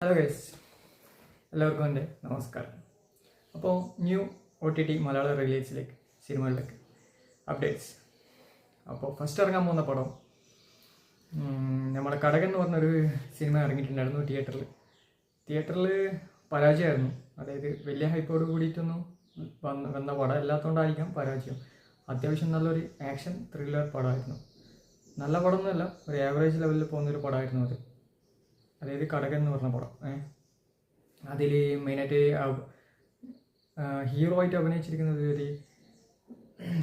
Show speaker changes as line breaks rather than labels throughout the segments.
Hello guys എല്ലാവർക്കും എന്റെ നമസ്കാരം. അപ്പോൾ ന്യൂ ഒ ടി ടി മലയാള റിലീസിലേക്ക് സിനിമകളിലേക്ക് അപ്ഡേറ്റ്സ് അപ്പോൾ ഫസ്റ്റ് ഇറങ്ങാൻ പോകുന്ന പടം നമ്മുടെ കടകൻ എന്ന് പറഞ്ഞൊരു സിനിമ ഇറങ്ങിയിട്ടുണ്ടായിരുന്നു തിയേറ്ററിൽ തിയേറ്ററിൽ പരാജയമായിരുന്നു. അതായത് വലിയ ഹൈപ്പോട് കൂടിയിട്ടൊന്നും വന്ന് വന്ന പടം അല്ലാത്തതുകൊണ്ടായിരിക്കാം പരാജയം. അത്യാവശ്യം നല്ലൊരു ആക്ഷൻ ത്രില്ലർ പടമായിരുന്നു. നല്ല പടമൊന്നുമല്ല ഒരു ആവറേജ് ലെവലിൽ പോകുന്നൊരു പടമായിരുന്നു അത്. അതായത് കടകൻ എന്ന് പറഞ്ഞ പടം അതിൽ മെയിനായിട്ട് ഹീറോ ആയിട്ട് അഭിനയിച്ചിരിക്കുന്നത് ഒരു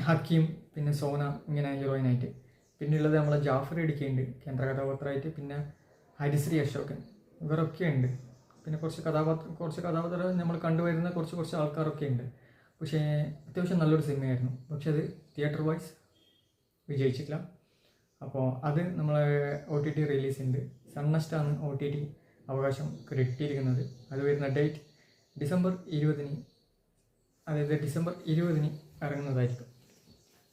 ഹക്കീം പിന്നെ സോന ഇങ്ങനെ ഹീറോയിനായിട്ട് പിന്നെ ഉള്ളത് നമ്മളെ ജാഫർ ഇടിക്കുന്നുണ്ട് കേന്ദ്ര കഥാപാത്രമായിട്ട്. പിന്നെ ഹരിശ്രീ അശോകൻ ഇവരൊക്കെ ഉണ്ട്. പിന്നെ കുറച്ച് കഥാപാത്ര കുറച്ച് കഥാപാത്രം നമ്മൾ കണ്ടുവരുന്ന കുറച്ച് കുറച്ച് ആൾക്കാരൊക്കെ ഉണ്ട്. പക്ഷേ അത്യാവശ്യം നല്ലൊരു സിനിമയായിരുന്നു. പക്ഷെ അത് തിയേറ്റർ വൈസ് വിജയിച്ചിട്ടില്ല. അപ്പോൾ അത് നമ്മളെ ഒ ടി ടി റിലീസ് ഉണ്ട്. സൺനെസ്റ്റാണ് ഒ ടി ടി അവകാശം കിട്ടിയിരിക്കുന്നത്. അത് വരുന്ന ഡേറ്റ് ഡിസംബർ ഇരുപതിന് അതായത് ഡിസംബർ ഇരുപതിന് ഇറങ്ങുന്നതായിരിക്കും.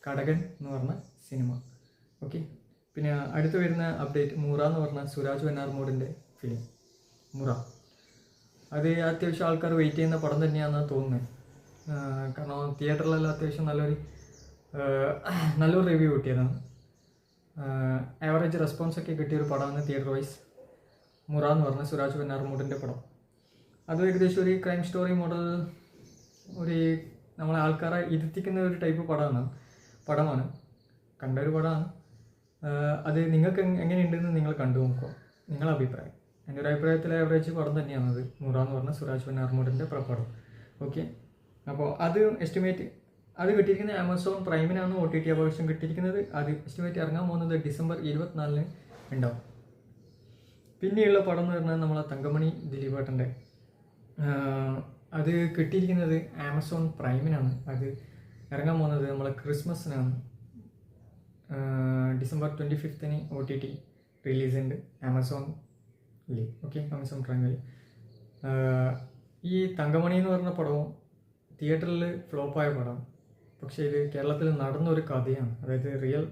കടകൻ എന്ന് പറഞ്ഞ സിനിമ. ഓക്കെ പിന്നെ അടുത്ത് വരുന്ന അപ്ഡേറ്റ് മുറ എന്ന് പറഞ്ഞ സുരാജ് വെന്നാർമോടിന്റെ ഫിലിം മുറ. അത് അത്യാവശ്യം ആൾക്കാർ വെയിറ്റ് ചെയ്യുന്ന പടം തന്നെയാണെന്നാണ് തോന്നുന്നത്. കാരണം തിയേറ്ററിലെല്ലാം അത്യാവശ്യം നല്ലൊരു നല്ലൊരു റിവ്യൂ കിട്ടിയതാണ്. ആവറേജ് റെസ്പോൺസ് ഒക്കെ കിട്ടിയൊരു പടമാണ് തിയേറ്റർ വൈസ് മുറ എന്ന് പറഞ്ഞ സുരാജ് വെന്നാർമൂടിന്റെ പടം. അത് ഏകദേശം ഒരു ക്രൈം സ്റ്റോറി മോഡൽ ഒരു നമ്മളെ ആൾക്കാരെ ഇരുത്തിക്കുന്ന ഒരു ടൈപ്പ് പടമാണ് പടമാണ്. കണ്ട ഒരു പടമാണ്. അത് നിങ്ങൾക്ക് എങ് എങ്ങനെയുണ്ടെന്ന് നിങ്ങൾ കണ്ടു നോക്കുക. നിങ്ങളുടെ അഭിപ്രായം. എന്റെ ഒരു അഭിപ്രായത്തിൽ ആവറേജ് പടം തന്നെയാണത് മുറ എന്ന് പറഞ്ഞ സുരാജ് വെന്നാർമൂടിന്റെ പടം. ഓക്കെ? അപ്പോൾ അത് എസ്റ്റിമേറ്റ് അത് കിട്ടിയിരിക്കുന്നത് ആമസോൺ പ്രൈമിനാണ് ഒ ടി ടി അപേക്ഷം കിട്ടിയിരിക്കുന്നത്. അത് എസ്റ്റിമേറ്റ് ഇറങ്ങാൻ പോകുന്നത് ഡിസംബർ ഇരുപത്തിനാലിന് ഉണ്ടാവും. പിന്നെയുള്ള പടം എന്ന് പറഞ്ഞാൽ നമ്മളെ തങ്കമണി ദിലീപേട്ടന്റെ. അത് കിട്ടിയിരിക്കുന്നത് ആമസോൺ പ്രൈമിനാണ് അത് ഇറങ്ങാൻ പോകുന്നത് നമ്മളെ ക്രിസ്മസിനാണ്. ഡിസംബർ ട്വന്റി ഫിഫ്തിന് ഒ ടി ടി റിലീസ് ഉണ്ട് ആമസോണിൽ ഓക്കെ ആമസോൺ പ്രൈമിൽ ഈ തങ്കമണി എന്ന് പറഞ്ഞ പടവും തിയേറ്ററിൽ ഫ്ലോപ്പായ പടം. പക്ഷേ ഇത് കേരളത്തിൽ നടന്ന ഒരു കഥയാണ്. അതായത് റിയൽ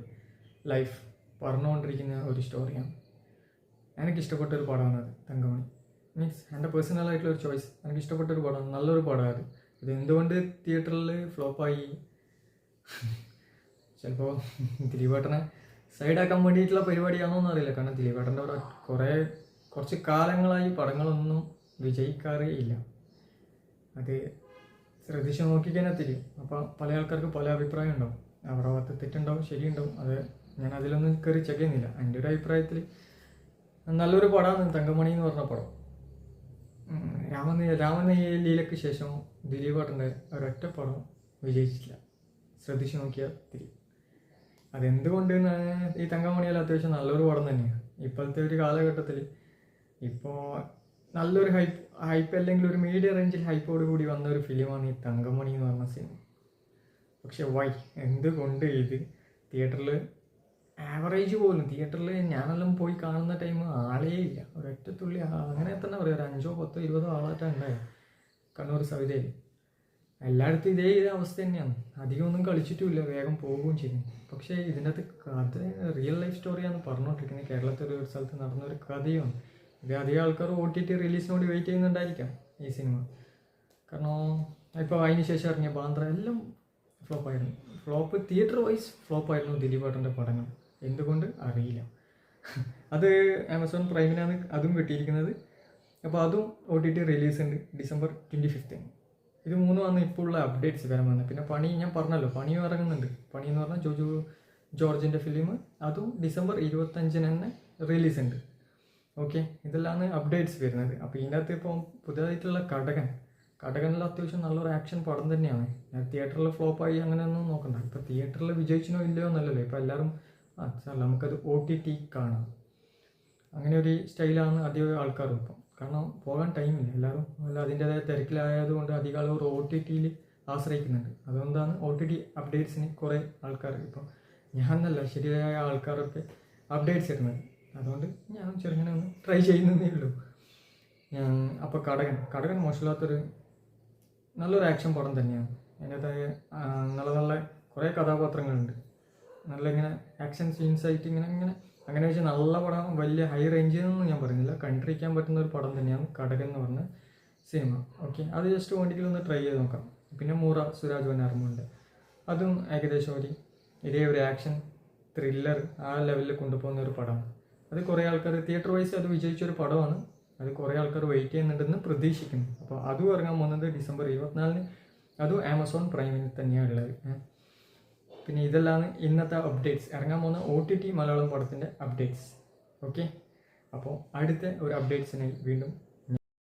ലൈഫ് പറഞ്ഞുകൊണ്ടിരിക്കുന്ന ഒരു സ്റ്റോറിയാണ് എനിക്ക് ഇഷ്ടപ്പെട്ട ഒരു പടമാണ് അത് തങ്കമണി. മീൻസ് എന്റെ പേഴ്സണലായിട്ടുള്ള ഒരു ചോയ്സ് എനിക്ക് ഇഷ്ടപ്പെട്ട ഒരു പടമാണ് നല്ലൊരു പടമാണ് ഇത് എന്തുകൊണ്ട് തിയേറ്ററിൽ ഫ്ലോപ്പായി ചിലപ്പോൾ ദിലീപേട്ടനെ സൈഡാക്കാൻ വേണ്ടിയിട്ടുള്ള പരിപാടിയാണോ എന്ന് അറിയില്ല കാരണം ദിലീപേട്ടന്റെ അവിടെ കുറേ കുറച്ച് കാലങ്ങളായി പടങ്ങളൊന്നും വിജയിക്കാറേ ഇല്ല. അത് ശ്രദ്ധിച്ച് നോക്കിക്കഴിഞ്ഞാൽ തിരിയും. അപ്പോൾ പല ആൾക്കാർക്ക് പല അഭിപ്രായം ഉണ്ടാവും. അവരുടെ ഭാഗത്ത് തെറ്റുണ്ടാവും ശരിയുണ്ടാവും. അത് ഞാൻ അതിലൊന്നും കയറി ചെക്ക് ചെയ്യുന്നില്ല എന്റെ ഒരു അഭിപ്രായത്തിൽ നല്ലൊരു പടമാണ് തങ്കമണി എന്ന് പറഞ്ഞ പടം. രാമന രാമന് രാമന് ലീലയ്ക്ക് ശേഷം ദിലീപ് ഏട്ടന്റെ ഒരൊറ്റ പടം വിജയിച്ചിട്ടില്ല. ശ്രദ്ധിച്ച് നോക്കിയാൽ തിരിയും. അതെന്തുകൊണ്ട് ഈ തങ്കമണിയെല്ലാം അത്യാവശ്യം നല്ലൊരു പടം തന്നെയാണ്. ഇപ്പോഴത്തെ ഒരു കാലഘട്ടത്തിൽ ഇപ്പോൾ നല്ലൊരു ഹൈപ്പ് ഹൈപ്പ് അല്ലെങ്കിൽ ഒരു മീഡിയ റേഞ്ചിൽ ഹൈപ്പോട് കൂടി വന്ന ഒരു ഫിലിമാണ് ഈ തങ്കമണി എന്ന് പറഞ്ഞ സിനിമ പക്ഷെ വൈ എന്തുകൊണ്ട് ഇത്? തിയേറ്ററിൽ ആവറേജ് പോലും തിയേറ്ററിൽ ഞാനെല്ലാം പോയി കാണുന്ന ടൈം ആളേ ഇല്ല. ഒരൊറ്റ തുള്ളി അങ്ങനെ തന്നെ പറയാം. ഒരു അഞ്ചോ പത്തോ ഇരുപതോ ആളായിട്ടാണ് ഉണ്ടായത്. കണ്ണൂർ സവിതയിൽ എല്ലായിടത്തും ഇതേ ഇതേ അവസ്ഥ തന്നെയാണ്. അധികമൊന്നും കളിച്ചിട്ടുമില്ല. വേഗം പോവുകയും ചെയ്യും പക്ഷേ ഇതിന്റെ അകത്ത് കഥ റിയൽ ലൈഫ് സ്റ്റോറിയാണ് പറഞ്ഞുകൊണ്ടിരിക്കുന്നത് കേരളത്തിൽ ഒരു സ്ഥലത്ത് നടന്ന ഒരു കഥയാണ്. ഇത് അധികം ആൾക്കാർ ഒ ടി ടി റിലീസിനോട് വെയിറ്റ് ചെയ്യുന്നുണ്ടായിരിക്കാം ഈ സിനിമ കാരണം ഇപ്പോൾ അതിന് ശേഷം ഇറങ്ങിയ ബാന്ദ്ര എല്ലാം ഫ്ലോപ്പായിരുന്നു ഫ്ലോപ്പ് തിയേറ്റർ വൈസ് ഫ്ലോപ്പായിരുന്നു ദിലീപ് ഏട്ടന്റെ പടങ്ങൾ. എന്തുകൊണ്ട്? അറിയില്ല. അത് ആമസോൺ പ്രൈമിനാണ് അതും കിട്ടിയിരിക്കുന്നത് അപ്പോൾ അതും ഒ ടി ടി റിലീസ് ഉണ്ട് ഡിസംബർ ട്വന്റി ഫിഫ്ത്തിന് ഇത് മൂന്നുമാണ് ഇപ്പോൾ ഉള്ള അപ്ഡേറ്റ്സ് വരാൻ വന്നത് പിന്നെ പണി ഞാൻ പറഞ്ഞല്ലോ പണിയും ഇറങ്ങുന്നുണ്ട്. പണി എന്ന് പറഞ്ഞാൽ ജോജു ജോർജിന്റെ ഫിലിം അതും ഡിസംബർ ഇരുപത്തഞ്ചിന് തന്നെ റിലീസ് ഉണ്ട്. ഓക്കെ ഇതെല്ലാമാണ് അപ്ഡേറ്റ്സ് വരുന്നത്. അപ്പോൾ ഇതിന്റെ അകത്ത് ഇപ്പോൾ പുതിയതായിട്ടുള്ള കടകൻ. കടകനിൽ അത്യാവശ്യം നല്ലൊരു ആക്ഷൻ പടം തന്നെയാണ്. ഞാൻ തിയേറ്ററിൽ ഫ്ലോപ്പായി അങ്ങനെയൊന്നും നോക്കണ്ട. ഇപ്പോൾ തിയേറ്ററിൽ വിജയിച്ചിനോ ഇല്ലയോ എന്നല്ലല്ലോ. ഇപ്പോൾ എല്ലാവരും ആ നമുക്കത് ഒ ടി ടി കാണാം. അങ്ങനെ ഒരു സ്റ്റൈലാണ് അധികം ആൾക്കാരും ഇപ്പം. കാരണം പോകാൻ ടൈമില്ല എല്ലാവരും അല്ല അതിന്റെതായ തിരക്കിലായതുകൊണ്ട് അധികം ആളുകൾ ഒ ടി ടിയിൽ ആശ്രയിക്കുന്നുണ്ട്. അതുകൊണ്ടാണ് ഒ ടി ടി അപ്ഡേറ്റ്സിന് കുറേ ആൾക്കാർ ഇപ്പം. ഞാനല്ല ശരിയായ ആൾക്കാരൊക്കെ അപ്ഡേറ്റ്സ് ഇടുന്നത്. അതുകൊണ്ട് ഞാൻ ചെറുങ്ങനെ ഒന്ന് ട്രൈ ചെയ്യുന്നതേ ഉള്ളൂ. ഞാൻ അപ്പോൾ കടകൻ കടകൻ മോശമില്ലാത്തൊരു നല്ലൊരു ആക്ഷൻ പടം തന്നെയാണ്. അതിന്റെതായ നല്ല നല്ല കുറേ കഥാപാത്രങ്ങളുണ്ട്. നല്ല ഇങ്ങനെ ആക്ഷൻ സീൻസ് ആയിട്ട് ഇങ്ങനെ ഇങ്ങനെ അങ്ങനെ വെച്ചാൽ നല്ല പടം വലിയ ഹൈ റേഞ്ചിൽ നിന്നൊന്നും ഞാൻ പറയുന്നില്ല. കണ്ടിരിക്കാൻ പറ്റുന്ന ഒരു പടം തന്നെയാണ് കടകൻ എന്ന് പറഞ്ഞ സിനിമ ഓക്കെ അത് ജസ്റ്റ് വേണ്ടിയെങ്കിൽ ഒന്ന് ട്രൈ ചെയ്ത് നോക്കാം. പിന്നെ മൂറ സുരാജ് വനാർമുണ്ട് അതും ഏകദേശം ഒരു ഇതേ ഒരു ആക്ഷൻ ത്രില്ലർ ആ ലെവലിൽ കൊണ്ടുപോകുന്ന ഒരു പടമാണ്. അത് കുറേ ആൾക്കാർ തിയേറ്റർ വൈസ് അത് വിജയിച്ച ഒരു പടമാണ്. അത് കുറേ ആൾക്കാർ വെയിറ്റ് ചെയ്യുന്നുണ്ടെന്ന് പ്രതീക്ഷിക്കുന്നു. അപ്പോൾ അതും ഇറങ്ങാൻ പോകുന്നത് ഡിസംബർ ഇരുപത്തിനാലിന്. അതും ആമസോൺ പ്രൈമിൽ തന്നെയാണ് ഉള്ളത് പിന്നെ ഇതെല്ലാം ഇന്നത്തെ അപ്ഡേറ്റ്സ് ഇറങ്ങാൻ പോകുന്ന ഒ ടി ടി മലയാളം പടത്തിന്റെ അപ്ഡേറ്റ്സ് ഓക്കെ? അപ്പോൾ അടുത്ത ഒരു അപ്ഡേറ്റ്സിനായി വീണ്ടും